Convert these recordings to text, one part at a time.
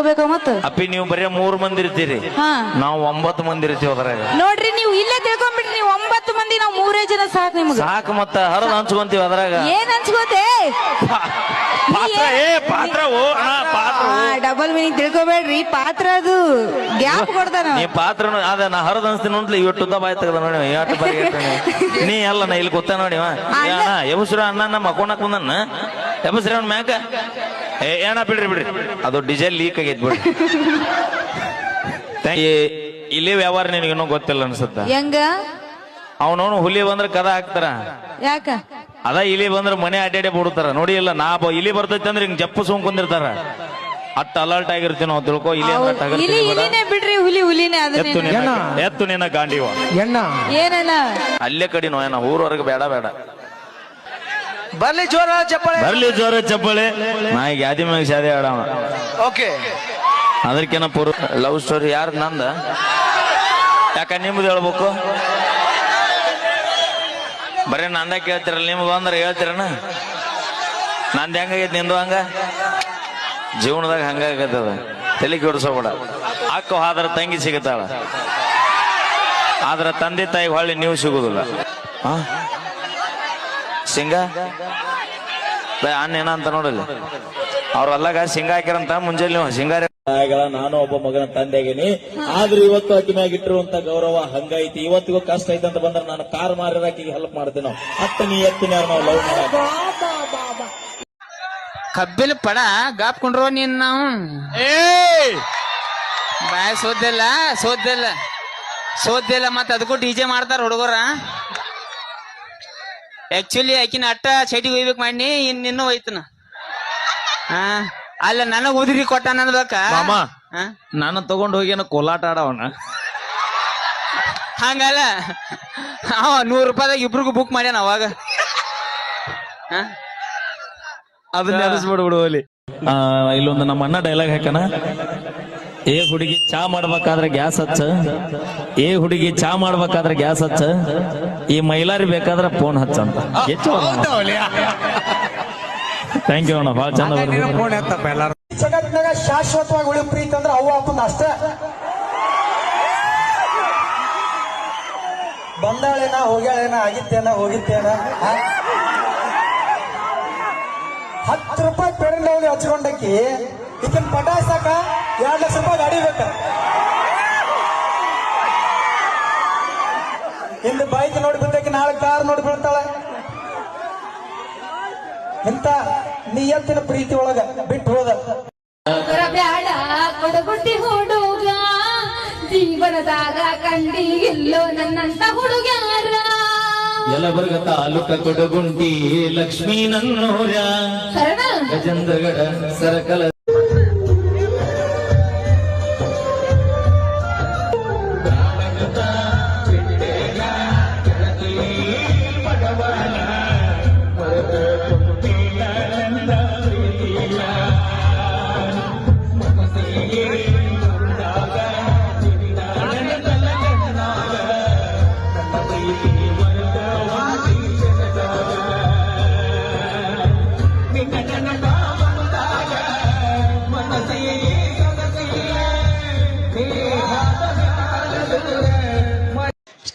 ಹೋಗ್ಬೇಕ ಮತ್ತ? ಅಪ್ಪಿ ನೀವು ಬರೀ ಮೂರ್ ಮಂದಿ ಇರ್ತೀರಿ. ಹಾ. ನಾವು ಒಂಬತ್ತು ಮಂದಿ ಇರ್ತೀವಿ ಅದ್ರಾಗ. ನೋಡ್ರಿ ನೀವು ಇಲ್ಲೇ ತಿಳ್ಕೊಂಡ್ಬಿಟ್ರಿ ನೀವು ಒಂಬತ್ತು ಮಂದಿ ನಾವು ಮೂರೇ ಜನ ಸಾಕು ನಿಮ್ಗೆ. ಸಾಕು ಮತ್ತ ಹರ ಹಂಚ್ಕೊಂತೀವಿ ಅದ್ರಾಗ. ಏನ್ ಹಂಚ್ಕೋತೆ? ಪಾತ್ರ ಏ ಪಾತ್ರ ಓ ಅಣ್ಣ ಪಾತ್ರ ಓ. ಡಬಲ್ ಮೀನಿಂಗ್ ತಿಳ್ಕೊಬೇಡ್ರಿ ಪಾತ್ರ ಅದು. ಗ್ಯಾಪ್ ಕೊಡ್ತಾನ. ನೀ ಪಾತ್ರ ಅದ ನಾ ಹರಿದು ಅನ್ಸ್ತೀನಿ ಅಂತ ಇವತ್ತು ಉದ್ದ ಬಾಯ್ ತೆಗ್ದ ನೋಡಿ ಎಷ್ಟು ಬಾರಿ. ನೀ ಅಲ್ಲ ನಾ ಇಲ್ಲಿ ಕೂತ ನೋಡಿ ಇವ. ಯಮಸ್ರ ಅಣ್ಣ ನಮ್ಮ ಮಕ್ಕೊಂಡಕ್ ಬಂದನ್ನ ಎಬಸ್ರಿ ಅವ್ನ ಮ್ಯಾಕ ಏ ಏನ ಬಿಡ್ರಿ ಬಿಡ್ರಿ. ಅದು ಡಿಸೈಲ್ ಲೀಕ್ ಆಗೈತ್ ಬಿಡ್ರಿ. ಈ-. ಇಲ್ಲಿ ವ್ಯವಹಾರ ನಿನಗೆ ಇನ್ನೂ ಗೊತ್ತಿಲ್ಲ ಅನ್ಸುತ್ತ? ಹೆಂಗ? ಅವನವನು ಹುಲಿ ಬಂದ್ರೆ ಕದ ಹಾಕ್ತಾರ. ಯಾಕ? ಅದ ಇಲಿ ಬಂದ್ರೆ ಮನೆ ಅಡ್ಡಾಡಿ ಬಿಡ್ತಾರ. ನೋಡಿ ಇಲ್ಲ ನಾ ಬ- ಇಲಿ ಬರ್ತೈತಿ ಅಂದ್ರೆ ಹಿಂಗ್ ಜಪ್ಪು ಸುಮ್ ಅಟ್ ಅಲರ್ಟ್ ಆಗಿರ್ತೀನಿ ನಾವು ತಿಳ್ಕೊ ಇಲಿ ಅಂದ್ರೆ ಹೌದ್. ಟಗರ್ ಇಲಿ ತಿನ್ಬೇಡ. ಇಲಿನೇ ಬಿಡ್ರಿ ಹುಲಿ ಹುಲಿನೇ ಎತ್ತು ಅದನ್ನೇ ನಿನ್ನ ಎತ್ತು ನಿನ್ನ ಗಾಂಡಿವ. ಎಣ್ಣ. ಏನಣ್ಣ? ಅಲ್ಲೇ ಕಡಿ ನೋಯನ ಊರವರೆಗೆ ಬೇಡ ಬೇಡ. ಬರ್ಲಿ ಜೋರ ಚಪ್ಪಳೆ. ಬರ್ಲಿ ಜೋರ ಚಪ್ಪಳೆ. ನಾ ಈಗ ಯಾದಿ ಮ್ಯಾಗ ಶಾದಿ ಆಡವ ಓಕೆ. ಅದಕ್ಕಿನ ಪೂರ್ವ ಲವ್ ಸ್ಟೋರಿ ಯಾರು ನಂದ? ಯಾಕ ನಿಮ್ದು ಹೇಳ್ಬೇಕು? ಬರೀ ನಂದ ಕೇಳ್ತಿರಲ್ಲ ನಿಮ್ದು ಅಂದ್ರೆ ಹೇಳ್ತಿರನ? ನಂದು ಹೆಂಗಾಗೈತಿ ನಿಂದು ಹಂಗ? ಜೀವನದಾಗ ಹಂಗಾಗತ್ತದ ತಲೆ ಕೆಡಿಸೋಬೇಡ. ಅಕ್ಕ ಆದ್ರ ತಂಗಿ ಸಿಗತ್ತಾಳ. ಆದ್ರ ತಂದೆ ತಾಯಿ ಹೊಳ್ಳಿ ನೀವು ಸಿಗುದಿಲ್ಲ. ಆ? ಅಣ್ಣ ಏನಂತ ನೋಡಲಿ ಅವ್ರ ಅಲ್ಲಾಗ ಸಿಂಗ ಹಾಕಿರಂತ ಮುಂಜಾನೆ ನೀವು ಸಿಂಗಾರ ನಾನು ಒಬ್ಬ ಮಗನ ತಂದೆ ತಂದೆಗೇನಿ. ಆದ್ರೆ ಇವತ್ತು ಆಕಿ ಮ್ಯಾಗ ಇಟ್ಟಿರುವಂತ ಗೌರವ ಹಂಗೈತಿ. ಇವತ್ತಿಗೂ ಕಷ್ಟ ಐತೆ ಅಂತ ಬಂದ್ರೆ ನಾನು ಕಾರ್ ಮಾರಿರ ಆಕಿಗೆ ಹೆಲ್ಪ್ ಮಾಡ್ತೀನಿ ನಾವು. ಹತ್ತನಿ ಎತ್ತಿನ ನಾವು ಲವ್ ಮಾಡಕ್ ಕಬ್ಬಿಲ್ ಪಡ ಗಾಪ್ಕೊಂಡ್ರೋ ನೀನ್ ನಾವು. ಬಾಯ್ ಸೋದಿಲ್ಲ ಸೋದಿಲ್ಲ ಸೋದಿಲ್ಲ ಮತ್ತ ಅದಕ್ಕೂ ಡಿಜೆ ಮಾಡ್ತಾರ ಹುಡುಗರ. ಆಕ್ಚುಲಿ ಆಕಿನ ಅಟ್ಟ ಸೈಟಿಗೆ ಒಯ್ಬೇಕು ಮಾಡಿ ಇನ್ ಇನ್ನೂ ಒಯ್ತನ. ಹಾ ಅಲ್ಲ ನನಗ್ ಉದುರಿ ಕೊಟ್ಟ ಅನ್ಬೇಕ? ಮಾಮ. ಹಾ? ನಾನು ತಗೊಂಡ್ ಹೋಗಿ ಏನೋ ಕೋಲಾಟ ಆಡವನ ಹಂಗಲ್ಲ. ಅವ ನೂರ್ ರೂಪಾಯಿದಾಗ ಇಬ್ರಿಗೂ ಬುಕ್ ಮಾಡ್ಯಾನ ಅವಾಗ. ಹಾ ಅದನ್ನ ನೆನೆಸ್ಬಿಡ್ಬಿಡು ಅಲ್ಲಿ. ಇಲ್ಲೊಂದು ನಮ್ಮ ಅಣ್ಣ ಡೈಲಾಗ್ ಹಾಕನ ಏ ಹುಡುಗಿ ಚಾ ಮಾಡ್ಬೇಕಾದ್ರೆ ಗ್ಯಾಸ್ ಹಚ್ಚ. ಏ ಹುಡುಗಿ ಚಾ ಮಾಡ್ಬೇಕಾದ್ರೆ ಗ್ಯಾಸ್ ಹಚ್ಚ. ಈ ಮೈಲಾರಿ ಬೇಕಾದ್ರೆ ಫೋನ್ ಹಚ್ಚ ಅಂತ. ಹೆಚ್ಚು ಥ್ಯಾಂಕ್ ಯು ಅಣ್ಣ ಭಾಳ ಚಂದ ಜಗತ್ನಾಗ ಶಾಶ್ವತವಾಗಿ ಉಳಿ ಪ್ರೀತಿ ಅಂದ್ರೆ ಅವ್ವ ಅಪ್ಪನ ಅಷ್ಟ. ಬಂದಾಳೇನ ಹೋಗ್ಯಾಳೇನ ಆಗಿತ್ತೇನ ಹೋಗಿತ್ತೇನ? ಹತ್ತು ರೂಪಾಯಿ ಪೆರಂಡವಳಿ ಹಚ್ಕೊಂಡಕ್ಕಿ ಇದನ್ನ ಪಟಾಯ್ಸಾಕ ಎರಡ್ ಲಕ್ಷ ರೂಪಾಯಿ ಗಾಡಿ ಬೇಕ. ಇಂದು ಬೈಕ್ ನೋಡಿ ಬಿದ್ದಕ್ಕೆ ನಾಳೆ ಕಾರ್ ನೋಡಿ ಬೀಳ್ತಾಳೆ. ಇಂತ ನಿಯತ್ತಿನ ಪ್ರೀತಿ ಒಳಗ ಬಿಟ್ಟು ಹೋದ. ಬ್ಯಾಡ ಕೊಡಗುಟ್ಟಿ ಹುಡುಗ ಜೀವನದಾಗ ಕಂಡಿ ಇಲ್ಲೋ ನನ್ನಂತ ಹುಡುಗ್ಯಾರ. ಯಲಬುರ್ಗ ತಾಲೂಕ ಕೊಡಗುಂಟಿ ಲಕ್ಷ್ಮೀ ನನ್ನೋರ್ಯ ಗಜೇಂದ್ರಗಡ ಸರಕಲ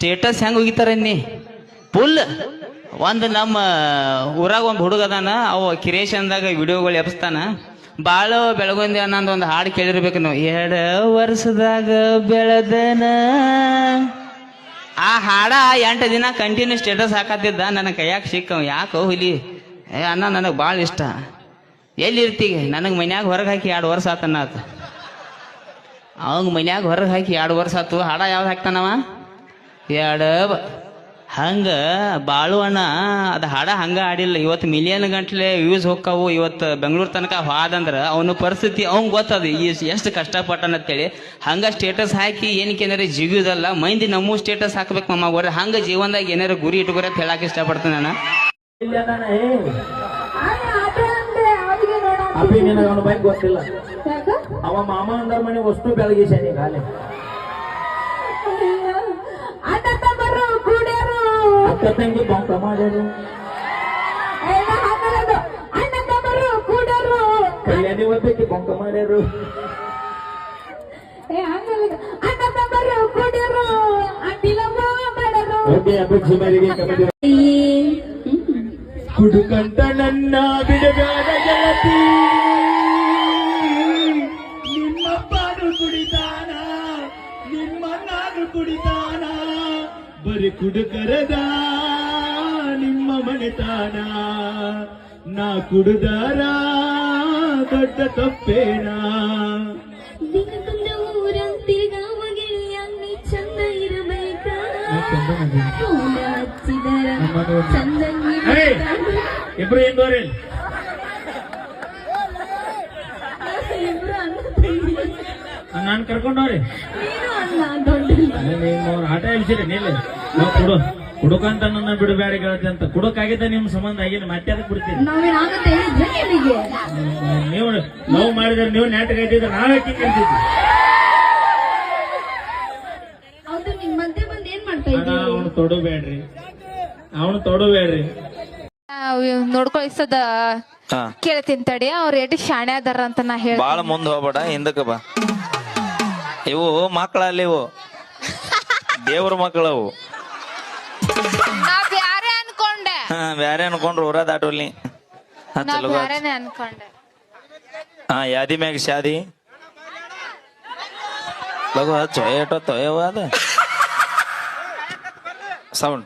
ಸ್ಟೇಟಸ್ ಹೆಂಗ್ ಹೋಗಿತಾರ ನೀ ಫುಲ್ ಒಂದು ನಮ್ಮ ಊರಾಗ ಒಂದು ಹುಡುಗ ಅದಾನ, ಅವ ಅಂದಾಗ ವಿಡಿಯೋಗಳು ಎಬ್ಸ್ತಾನ. ಬಾಳ ಬೆಳಗೊಂದಿ ಅನ್ನೊಂದು ಒಂದು ಹಾಡು ಕೇಳಿರ್ಬೇಕು ನಾವು. ಎರಡು ವರ್ಷದಾಗ ಬೆಳೆದನ. ಆ ಹಾಡ ಎಂಟು ದಿನ ಕಂಟಿನ್ಯೂ ಸ್ಟೇಟಸ್ ಹಾಕತ್ತಿದ್ದ, ನನ್ನ ಕೈಯಾಗ ಸಿಕ್ಕ ಯಾಕೋ ಹುಲಿ? ಏ ಅನ್ನ ನನಗೆ ಭಾಳ ಇಷ್ಟ. ಎಲ್ಲಿ ಇರ್ತೀಗ ನನಗೆ ಮನ್ಯಾಗ ಹೊರಗೆ ಹಾಕಿ ಎರಡು ವರ್ಷ ಆತನ ಆತ ಅವಂಗ ಮನ್ಯಾಗ ಹೊರಗೆ ಹಾಕಿ ಎರಡು ವರ್ಷ ಆತು. ಹಾಡ ಯಾವ್ದು ಹಾಕ್ತಾನವ? ಎರಡು ಬ- ಹಂಗ ಬಾಳು ಅಣ್ಣ ಅದು ಹಾಡ ಹಂಗ ಆಡಿಲ್ಲ. ಇವತ್ತು ಮಿಲಿಯನ್ ಗಂಟ್ಲೆ ವ್ಯೂಸ್ ಹೋಗ್ಕವು ಇವತ್ತು ಬೆಂಗಳೂರು ತನಕ ಹಾದಂದ್ರ ಅವನ ಪರಿಸ್ಥಿತಿ ಅವ್ನ್ ಗೊತ್ತದ. ಎಷ್ಟು ಕಷ್ಟಪಟ್ಟನ ಅಂತೇಳಿ. ಹಂಗ ಸ್ಟೇಟಸ್ ಹಾಕಿ ಏನಕ್ಕೆ ಏನಾರ ಜಿಗುದಲ್ಲ ಮಂದಿ ನಮ್ಮ ಸ್ಟೇಟಸ್ ಹಾಕ್ಬೇಕು ಮಮ್ಮ ಗೊರ ಹಂಗ ಜೀವನದಾಗ ಏನಾರ ಗುರಿ ಇಟ್ಕೊರ ಹೇಳಕ್ಕೆ ಹೇಳಕ್ ಇಷ್ಟಪಡ್ತೇನೆ ನಾನು. ಗೊತ್ತಿಲ್ಲ ಅವ ಮಾಮ ಅಂದರ್ ಮನೆ ಕಟ್ಟಂಗಿ ಬಂಕ ಮಾಡೋದು ಕಲ್ಯಾಣಿ ಕುಡುಕಂತ ನನ್ನ ಬಿಡಗಾದ ಗೆಳತಿ. ನಿಮ್ಮಪ್ಪನು ಕುಡಿತಾನ ನಿಮ್ಮನ್ನಾರು ಕುಡಿತಾನ. ಬರೀ ಕುಡುಕರದಾ ಮನೆತಾನ ನಾ ಕುಡುದಾರ ದೊಡ್ಡ ತಪ್ಪೇನಾ? ಇಬ್ರು ಅಣ್ಣ ನಾನು ಕರ್ಕೊಂಡವ್ರಿ ಆಟ ಹೇಳ್ಸಿರಿ ನೀಲ್ ನಾವು ಕುಡು. ಕುಡುಕಂತ ನನ್ನ ಬಿಡಬೇಡ ಗೆಳತಿ ಅಂತ. ಕುಡುಕಾಗಿದ್ದ ನಿಮ್ ಸಂಬಂಧ ಆಗಿನ ಮತ್ತೆ ಅದಕ್ಕೆ ಬಿಡ್ತೀನಿ ನಾವೇನಾಗುತ್ತೆ ನೀವು ಲವ್ ಮಾಡಿದ್ರೆ ನೀವು ನಾಟಕ ಇದ್ದಿದ್ರೆ ನಾವೇ ಕಿಂಗಿರ್ತಿದ್ವಿ ಹೌದು ನಿಮ್ ಮಧ್ಯೆ ಬಂದ್ ಏನ್ ಮಾಡ್ತಾ ಅಣ್ಣ ಇದ್ದೀವಿ ಅವನು ತೊಡಬೇಡ್ರಿ. ಅವನು ತೊಡಬೇಡ್ರಿ. ಕೇಳ್ತೀನಿ ತಡಿ ಅವ್ರ ಎಟಿ ಶಾಣೆ ಅದಾರ ಅಂತ ನಾ ಹೇಳ ಬಾಳ ಮುಂದ ಹೋಗ್ಬೇಡ ಹಿಂದಕ್ಕೆ ಬಾ. ಇವು ಮಕ್ಕಳಲ್ಲಿ ಇವು. ದೇವ್ರ ಮಕ್ಕಳವು ನಾ ಬ್ಯಾರೆ ಅನ್ಕೊಂಡೆ. ಹಾ ಬ್ಯಾರೆ ಅನ್ಕೊಂಡ್ರು ಊರ ದಾಟೋಲಿ ನಾ ಬ್ಯಾರೆನೆ ಅನ್ಕೊಂಡೆ. ಹಾ ಯಾದಿ ಮ್ಯಾಗ ಶಾದಿ? ಲಗು ಹಚ್ಚು ಏಟೋ ತೊಯವ ಅದ? ಸೌಂಡ್.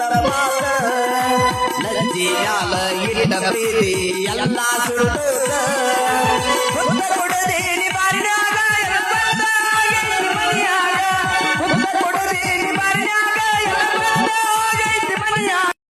ಲಜ್ಜಿ ಮ್ಯಾಲ ಇರಿದ ಪ್ರೀತಿ ಎಲ್ಲ ಸುಡುತ್ತ ಕುಡದೇನಿ ಬಾರಿನ